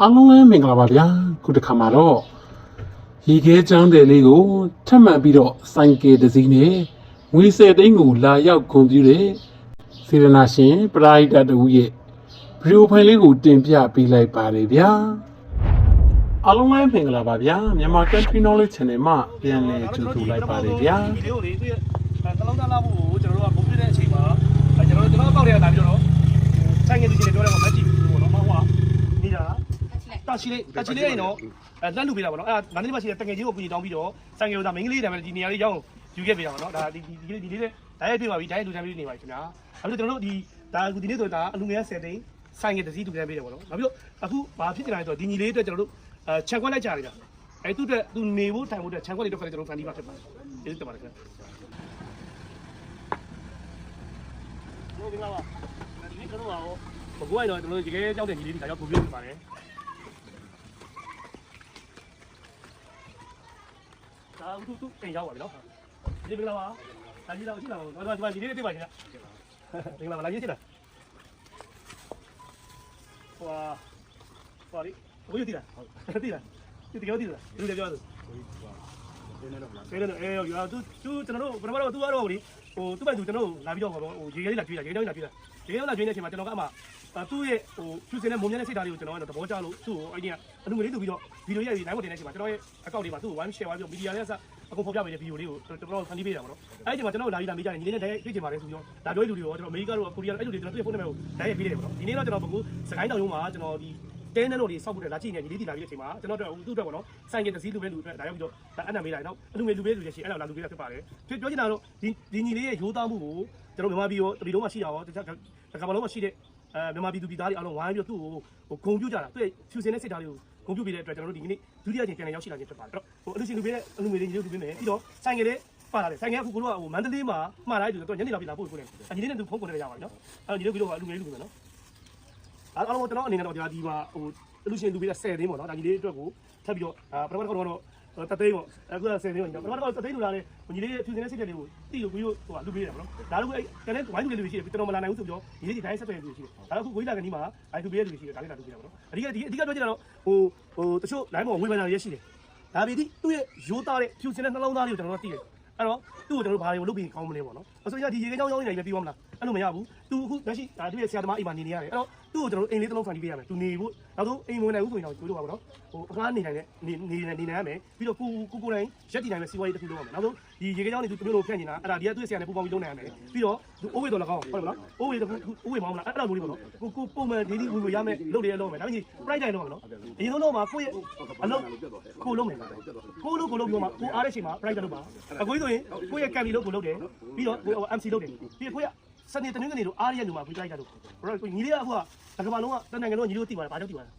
အားလုံးလည်းမင်္ဂလာပါဗျာခုတစ်ခါမှာတော့ရေခဲချောင်းတယ်လေးကိုထပ်မံပြီးတော့စိုင်ကယ်တစ်စီးနဲ့ငွေ၁၀သိန်းကိုလာရောက်ဂုဏ်ပြုတဲ့စေရနာရှင်ပရာဟိတတူရဲ့ဗီဒီယိုဖိုင်လေးကိုတင်ပြပေးလိုက်ပါတယ်ဗျာအားလုံးလည်းမင်္ဂလာပါဗျာမြန်မာ Country Knowledge Channel မှာပြန်လည်ကြိုဆိုလိုက်ပါတယ်ဗျာဒီလေးကိုလေသူကတလုံးသားလာမှုကိုကျွန်တော်တို့ကပုံပြတဲ့အချိန်မှာအဲကျွန်တော်တို့ကျွန်တော်ပေါက်တွေကလာပြီးတော့ဆိုင်ငယ်ဒီချင်းတွေပြောတယ်ကမက်ကြီးပေါ့နော်မဟုတ်ပါနေတာ တာချီလေးတာချီလေးရင်တော့အဲလက်လူပေးတာပေါ့နော်အဲမန္တလေးမှာရှိတဲ့တငယ်ချင်းကိုကူညီတောင်းပြီးတော့ဆိုင်ငယ်ကမင်းကလေးတည်းပဲဒီနေရာလေးရောက်ယူခဲ့ပေးတာပေါ့နော်ဒါဒီဒီလေးဒီလေးလေးဓာတ်ရိုက်ပြပါပြီဓာတ်ရိုက်လူတန်းပြီးနေပါပြီခင်ဗျာအခုကျွန်တော်တို့ဒီဒါအခုဒီနေ့ဆိုတာအလူငယ်10တိန်ဆိုင်ငယ်တစ်စီးတူတန်းပေးတယ်ပေါ့နော်နောက်ပြီးတော့အခုဘာဖြစ်နေတာလဲဆိုတော့ဒီညီလေးအတွက်ကျွန်တော်တို့အဲခြံခွက်လိုက်ကြရတယ်အဲသူ့အတွက်သူနေဖို့ထိုင်ဖို့အတွက်ခြံခွက်လေးတော့ခါကျွန်တော်ဖန်တီးပါဖြစ်ပါတယ်ကျေးဇူးတင်ပါတယ်ခင်ဗျာဟုတ်ကဲ့ပါဒီနေ့ကတော့ဘကိုကတော့ကျွန်တော်တို့ရေခဲကြောက်တဲ့ညီလေးတွေဒါကြောင့်ပုံပြနေပါတယ် ဒါအခုသူတင်ရောက်ပါပြီနော်ဒီမင်္ဂလာပါဒါကြီးတော့ရှိတာပါတော့ဒီမှာဒီလေးတွေ့ပါခင်ဗျမင်္ဂလာပါလာရေးရှိတာဟွာဟွာဒီဘိုးရတီးလားဟုတ်တီးလားဒီတကယ်တီးလားဒီလိုပြောသူ ဆေးနေတော့အေးရောသူသူကျွန်တော်တို့ဘယ်တော့တော့သူကတော့လေဟိုသူ့ဘက်သူကျွန်တော်တို့လာပြီးတော့ဟိုရေခဲလေးလာကျွေးတာရေခဲလေးလာကျွေးတာရေခဲလေးလာကျွေးနေတဲ့အချိန်မှာကျွန်တော်ကအမှသူ့ရဲ့ဟိုဖြူစင်တဲ့မုံမြတဲ့စိတ်ဓာတ်လေးကိုကျွန်တော်ကတော့သဘောကျလို့သူ့ကိုအဲ့ဒီကအလူငွေလေးတူပြီးတော့ဗီဒီယိုရိုက်ပြီးနိုင်ဖို့တင်တဲ့အချိန်မှာကျွန်တော်ရဲ့အကောင့်လေးမှာသူ့ကို one share သွားပြီးတော့မီဒီယာလေးအစအကုန်ဖော်ပြပေးတဲ့ဗီဒီယိုလေးကိုကျွန်တော်ဖန်တီးပေးတာပေါ့နော်အဲ့ဒီအချိန်မှာကျွန်တော်လာပြီးလာမေးကြတယ်ညီလေးနဲ့တည်းတွေ့ချင်ပါတယ်ဆိုပြီးတော့လာပြောလူတွေရောကျွန်တော်အမေရိကတို့ကိုရီးယားအဲ့လူတွေကျွန်တော်သူ့ရဲ့ဖုန်းနံပါတ်ကိုတည်းရိုက်ပေးတယ်ပေါ့နော်ဒီနေ့တော့ကျွန်တော်ဘကူစကိုင်းတောင်ရုံးမှာကျွန်တော်ဒီ တဲနဲ့တော့ဒီစောက်ဖို့လာကြည့်နေညီလေးတီလာပြီးတဲ့အချိန်မှာကျွန်တော်တို့သူ့အတွက်ပေါ့နော်ဆိုင်ကတစည်းလူပဲလူအတွက်ဒါရောက်ပြီးတော့ဒါအနံမေးလာတယ်နော်အလူငွေလူပဲလူရဲ့ရှိအဲ့လောက်လာလူပေးတာဖြစ်ပါတယ်ဖြစ်ပြောချင်တာတော့ဒီဒီညီလေးရဲ့ရိုးသားမှုကိုကျွန်တော်မြန်မာပြည်ရောတပြည်လုံးမှာရှိတာရောတခြားတကမ္ဘာလုံးမှာရှိတဲ့အဲမြန်မာပြည်သူပြည်သားတွေအားလုံးဝိုင်းပြီးတော့သူ့ကိုဟိုဂုံပြကြတာသူ့ရဲ့ဖြူစင်တဲ့စိတ်ဓာတ်လေးကိုဂုံပြပေးတဲ့အတွက်ကျွန်တော်တို့ဒီနေ့ဒုတိယကြိမ်ပြန်လည်ရောက်ရှိလာခြင်းဖြစ်ပါတယ်အဲ့တော့ဟိုအလူရှင်လူပေးတဲ့အလူငွေလေးညီလေးလူပေးမယ်ပြီးတော့ဆိုင်ကလေးပါလာတယ်ဆိုင်ကအခုကိုတို့ကဟိုမန္တလေးမှာမှားလိုက်တူတော့ညနေလောက်ပြလာပို့ပို့နေအညီလေးနဲ့သူဖုန်းကုန်နေရပါပြီနော်အဲ့တော့ညီလေးပြီးတော့အလူငွေလေးလူပေးမယ်နော် အားလုံးကျွန်တော်အနေနဲ့တော့ဒီမှာဒီမှာဟိုအလူရှင်လူပေးတဲ့10သိန်းပေါ့နော်ဒါညီလေးအတွက်ကိုထပ်ပြီးတော့အာပထမတစ်ခေါက်တော့တသိန်းပေါ့အခုက10သိန်းပေါ့ပထမတစ်ခေါက်တသိန်းလူလာတယ်ညီလေးဖြူစင်တဲ့စိတ်ဓာတ်လေးကိုတိလို့ကိုကြီးဟိုလူပေးတယ်ပေါ့နော်ဒါလို့အဲ့တနေ့ဝိုင်းလူလေးလူရှိတယ်ကျွန်တော်မလာနိုင်ဘူးဆိုပြီးတော့ညီလေးဒီတိုင်းဆက်သွယ်လူရှိတယ်ဒါတော့အခုကိုကြီးလာကနေမှာအဲ့လူပေးတဲ့လူရှိတယ်ဒါလေးလာလူပေးတာပေါ့နော်အဓိကဒီအဓိကပြောချင်တာတော့ဟိုဟိုတချို့ line ပေါ်ဝေဖန်တာတွေရှိတယ်ဒါပေဒီသူ့ရဲ့ရိုးသားတဲ့ဖြူစင်တဲ့နှလုံးသားလေးကိုကျွန်တော်တို့သိတယ် အဲ့တော့သူ့ကိုကျွန်တော်တို့ဘာတွေကိုလုပ်ပြီးကောင်းမလဲပေါ့နော်အဆိုရဒီရေခဲကြောင်းကြောင်းနေလည်းပြီးသွားမလားအဲ့လိုမရဘူးသူအခုလက်ရှိဒါသူ့ရဲ့ဆရာသမားအိမ်မှာနေနေရတယ်အဲ့တော့သူ့ကိုကျွန်တော်တို့အိမ်လေးတစ်လုံးဖန်တီးပေးရမယ်သူနေဖို့နောက်ဆုံးအိမ်ဝင်နိုင်ဘူးဆိုရင်တော့ကျိုးတော့ပါပေါ့နော်ဟိုအခါနေနိုင်တဲ့နေနေနေနိုင်ရမယ်ပြီးတော့ကိုကိုကိုတိုင်းရက်တည်နိုင်မဲ့စီးပွားရေးတစ်ခုလုပ်ရမယ်နောက်ဆုံးဒီရေခဲကြောင်းနေသူမျိုးလိုဖြန့်နေတာအဲ့ဒါဒီကသူ့ရဲ့ဆရာနဲ့ပူပေါင်းပြီးလုပ်နိုင်ရမယ်ပြီးတော့သူအိုးဝေတော်လည်းကောင်းဟုတ်တယ်မလားအိုးဝေတခုအိုးဝေမောင်းလားအဲ့ဒါလိုလေးပေါ့နော်ကိုကိုပုံမှန်ဒေးလီဝင်ဝင်ရမယ်လုပ်တယ်လုပ်မယ်ဒါပေမဲ့ price တိုင်းလုပ်မှာနော်အရင်ဆုံးတော့မှာကိုယ့်ရဲ့အလုပ်ကိုလုပ်မယ်ကိုလုပ်ကိုလုပ်ပြီးတော့မှကိုအားတဲ့ချိန်မှာ price လုပ်ပါအကိုကြီးဆိုရင်ကိုယ့်ရဲ့ candy လုပ်ကိုလုပ်တယ်ပြီးတော့ကို MC လုပ်တယ်ပြီးကိုယ့်ရဲ့စနေတနင်္ဂနွေတို့အားရတဲ့လူမှာ price လုပ်ဘရောညီလေးကအခုကတကဘာလုံးကတနင်္ဂနွေတို့ညီလေးတို့တည်ပါတယ်ဘာကြောင့်တည်ပါလဲ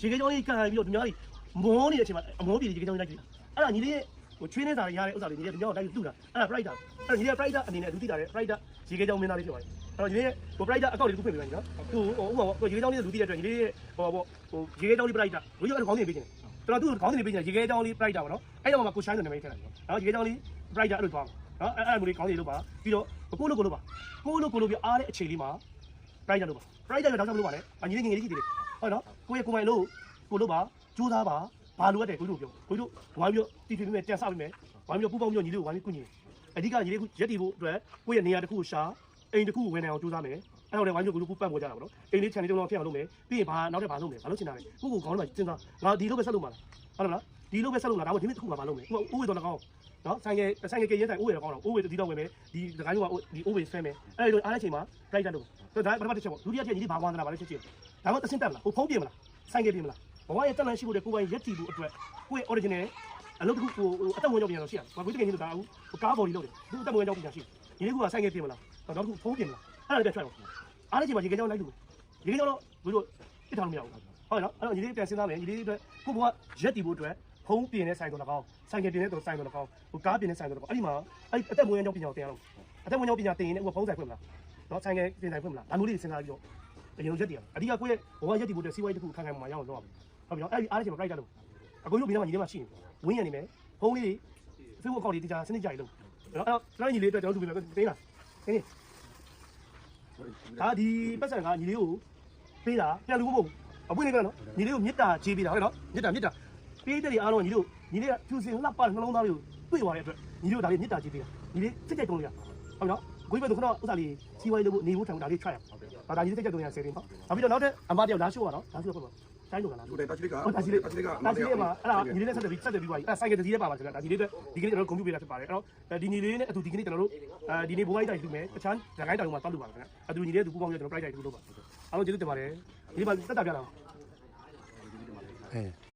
ရေခဲကြောင်းလေးကန်ပြီးတော့ဒီများကြီးမောနေတဲ့အချိန်မှာအမောပြေရေခဲကြောင်းလိုက်ကြည့်အဲ့ဒါညီလေးဟိုချွေးနေတာရတဲ့ဥစ္စာတွေညီလေးဒီကြောင်းလိုက်တူတာအဲ့ဒါ price တာအဲ့ဒါညီလေး price အနေနဲ့လူတည်တာတဲ့ price ရေခဲကြောင်းမင်းသားလေးဖြစ်ပါတယ်အဲ့တော့ညီလေးဟို price အကောင့်လေးတစ်ခုဖွင့်ပေးပါညီနော်သူဟိုဥပမာဟိုရေခဲကြောင်းလေးလူတည်တဲ့အတွက်ညီလေးဟိုပေါ့ဟိုရေခဲကြောင်းလေး price ဝေးရခေါင်းနေပေးနေကျွန်တော်သူ့ခေါင်းနေပေးနေရေခဲကြောင်းလေး price တာပေါ့နော်အဲ့တော့မှကိုရှိုင်းတဲ့နာမည်ထည့်လိုက်နော်ရေခဲကြောင်းလေး price အဲ့လိုသွားနော်အဲ့အဲ့လိုလေးခေါင်းနေလို့ပါပြီးတော့ကိုလို့ကိုလို့ပါကိုလို့ကိုလို့ပြအားတဲ့အခြေလေးမှာ price လို့ပါ price ရတော့တောင်းမလို့ပါနဲ့အညီလေးငယ်လေးကြည့်တယ်ဟုတ်နော်ကိုရဲ့ကိုမိုင်လို့ကိုလို့ပါကြိုးစားပါဘာလို့ရတယ်ကိုတို့ပြောကိုတို့ဝိုင်းပြီးတီတီပြီးကြံစပြီးမယ်ဝိုင်းပြီးပူပေါင်းပြီးညီလေးကိုဝိုင်းပြီးကုညီအဓိကညီလေးကရက်တီဖို့အတွက်ကိုရဲ့နေရာတစ်ခုရှာအိမ်တစ်ခုဝင်နေအောင်ကြိုးစားမယ်အဲ့တော့လည်းဝိုင်းပြီးကိုတို့ပူပတ်ပေါ်ကြတာပေါ့နော်အိမ်လေးခြံလေးတုံးတော့ဖြစ်အောင်လုပ်မယ်ပြီးရင်ဘာနောက်ထပ်ဘာလုပ်မယ်ဘာလုပ်ချင်တာလဲကိုကိုခေါင်းထဲမှာစဉ်းစားငါဒီလိုပဲဆက်လုပ်မှာလားဟုတ်လားဒီလိုပဲဆက်လုပ်မှာဒါမှမဟုတ်ဒီနေ့တစ်ခုမှဘာလုပ်မယ်ဥပဥဝေတော်လည်းကောင်းနော်ဆိုင်ကဆိုင်ကကေရဲဆိုင်ဥဝေတော်ကောင်းတော့ဥဝေဒီတော့ဝင်မယ်ဒီဒကိုင်းကဒီဥဝေဆွဲမယ်အဲ့လိုအားတဲ့ချိန်မှာ right တက်လို့ဒါပထမတစ်ချက်ပေါ့ဒုတိယချက်ညီလေးဘာဝန္ဒနာဘာလဲချက်ချင်းဒါမှတဆင့်တက်မလားဟိုဖုံးပြင်မလားဆိုင်ကပြင်မလားဘဝရဲ့တက်လန့်ရှိဖို့တဲ့ကိုယ်ပိုင်ရက်တီဖို့အတွက်ကိုယ့်ရဲ့ original အလုပ်တစ်ခုကိုအတက်ဝင်ရောက်ပြန်တော့ရှိရမှာကိုယ်တကယ်ကြီးလို့ဒါအခုကားဘော်ဒီလုပ်တယ်သူအတက်ဝင်ရောက်ပြန်ရှိညီလေးကဆိုင်ကပြင်မလားနောက်တစ်ခုဖုံးပြင်မလားအဲ့ဒါလည်းထွက်ပါအားတဲ့ချိန်မှာရေခဲကြောင်းလိုက်လို့ရေခဲကြောင်းတော့ဘယ်လိုပြစ်ထားလို့မရဘူးဟုတ်နော်အဲ့တော့ညီလေးပြန်စဉ်းစားမယ်ညီလေးအတွက်ကိုယ့်ဘဝရက်တီဖို့အတွက် ဖုံးပြင်တဲ့ဆိုင်တော်လည်းကောင်းဆိုင်ကပြင်တဲ့တော်ဆိုင်တော်လည်းကောင်းဟိုကားပြင်တဲ့ဆိုင်တော်လည်းကောင်းအဲ့ဒီမှာအဲ့အတက်ဝင်ရောက်ပြန်အောင်တင်ရအောင်အတက်ဝင်ရောက်ပြန်တင်ရင်ဥပဖုံးဆိုင်ဖွင့်မလားနော်ဆိုင်ကပြင်ဆိုင်ဖွင့်မလားဒါမျိုးလေးစဉ်းစားပြီးတော့အရင်ရက်တည်အောင်အဓိကကိုယ့်ရဲ့ဘဝရက်တည်ဖို့အတွက်စီးပွားရေးတစ်ခုခံခံမှာရအောင်လုပ်ရမယ်ဟုတ်ပြီနော်အဲ့ဒီအားလည်းချိန်မှာ price တက်လို့အကိုတို့ပြီးတော့ညီလေးမှရှိနေဝင်းရနေမယ်ဖုံးလေးဖေးဖို့အကောင့်လေးတရားစနစ်ကြရလို့နော်အဲ့တော့ကျွန်တော်ညီလေးအတွက်ကျွန်တော်တို့ပြင်မယ်တင်းလားတင်းဒါဒီပတ်စံကညီလေးကိုပေးတာပြန်လူဖို့မဟုတ်အပွင့်နေကြနော်ညီလေးကိုမေတ္တာချေးပေးတာဟုတ်တယ်နော်မေတ္တာမေတ္တာ ပေးတဲ့တွေအားလုံးညီလေးကိုညီလေးကဖြူစင်လှပနှလုံးသားလေးကိုတွေ့သွားတဲ့အတွက်ညီလေးကိုဒါလေးမေတ္တာချေးပေးတာညီလေးစိတ်ကြိုက်တုံးလေးဟုတ်နော်ကိုကြီးဘက်ကတော့ဥစ္စာလေးစီဝိုင်းလို့နေဖို့ထိုင်ဒါလေး try ရအောင်ဒါဒါညီလေးစိတ်ကြိုက်တုံးရဆယ်တင်ပေါ့နောက်ပြီးတော့နောက်ထပ်အမတယောက်လာရှိုးပါနော်လာရှိုးပါပေါ့တိုင်းလို့ကလားဟုတ်တယ်တာချီလေးကဟုတ်ဒါစီလေးတာချီလေးကဒါစီလေးမှာအဲ့ဒါညီလေးနဲ့ဆက်တယ်ပြီးဆက်တယ်ပြီးပါပြီအဲ့ဆိုင်ကယ်တစ်စီးလေးပါပါကျွန်တော်ဒါစီလေးအတွက်ဒီကနေ့ကျွန်တော်ကွန်ပျူတာဖြစ်ပါတယ်အဲ့တော့ဒီညီလေးနဲ့အတူဒီကနေ့ကျွန်တော်တို့အဲဒီနေ့ဘိုးအိုက်တိုင်တူမယ်တခြားဓာတ်ကိုင်းတိုင်မှာတောက်လို့ပါခင်ဗျအတူညီလေးတူပူပေါင်းပြီးကျွန်တော် price တိုင်တူလို့ပါအားလုံးကျေးဇူးတင်ပါတယ်ဒီမှာတက်တာပြလာအဲ